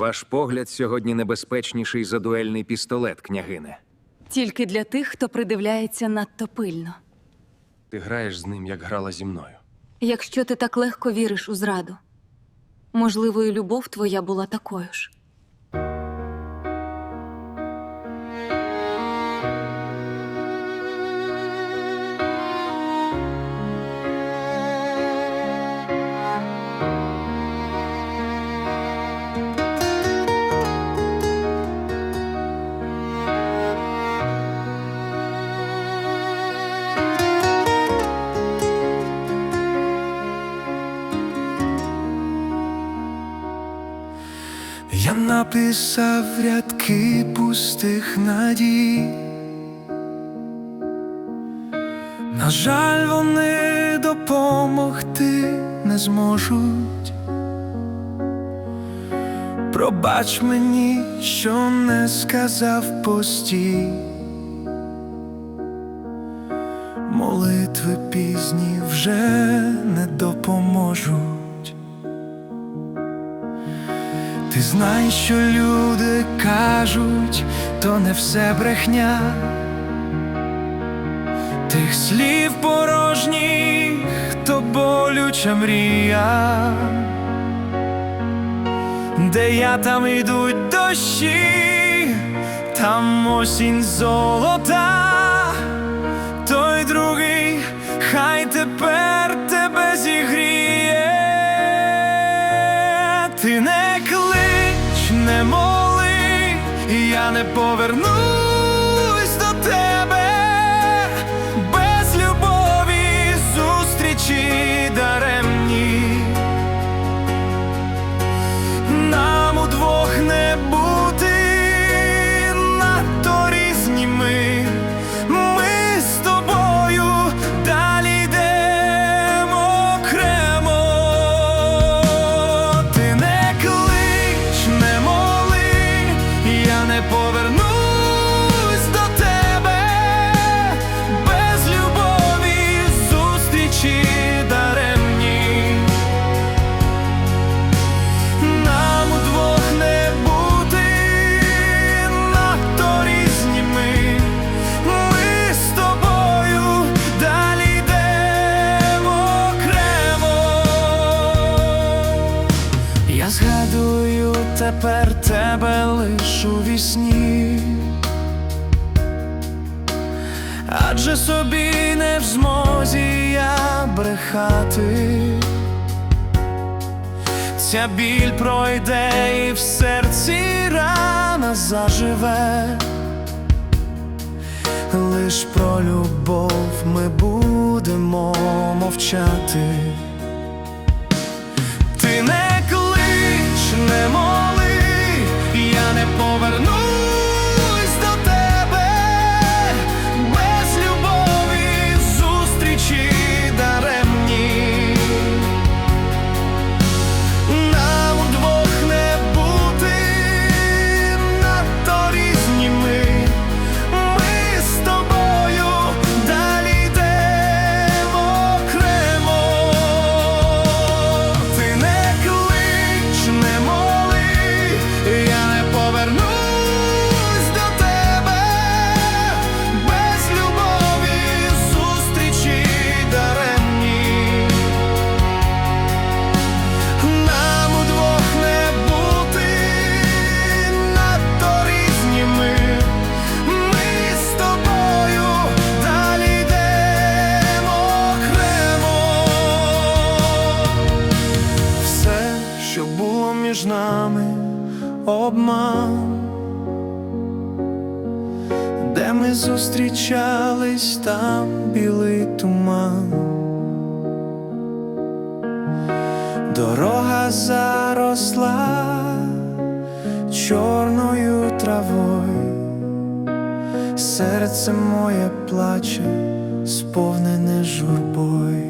Ваш погляд сьогодні небезпечніший за дуельний пістолет, княгине. Тільки для тих, хто придивляється надто пильно. Ти граєш з ним, як грала зі мною. Якщо ти так легко віриш у зраду, можливо, і любов твоя була такою ж. Я написав рядки пустих надій. На жаль, вони допомогти не зможуть. Пробач мені, що не сказав постій. Молитви пізні вже не допоможуть. Ти знаєш, що люди кажуть, то не все брехня. Тих слів порожніх, то болюча мрія, де я там йдуть дощі, там осінь золота, той другий, хай тепер тебе зігріє. Ти не не моли, я не повернусь тепер тебе лиш у вісні. Адже собі не в змозі я брехати. Ця біль пройде і в серці рана заживе. Лиш про любов ми будемо мовчати. Між нами, обман. Де ми зустрічались, там білий туман. Дорога заросла чорною травою, серце моє плаче, сповнене журбою.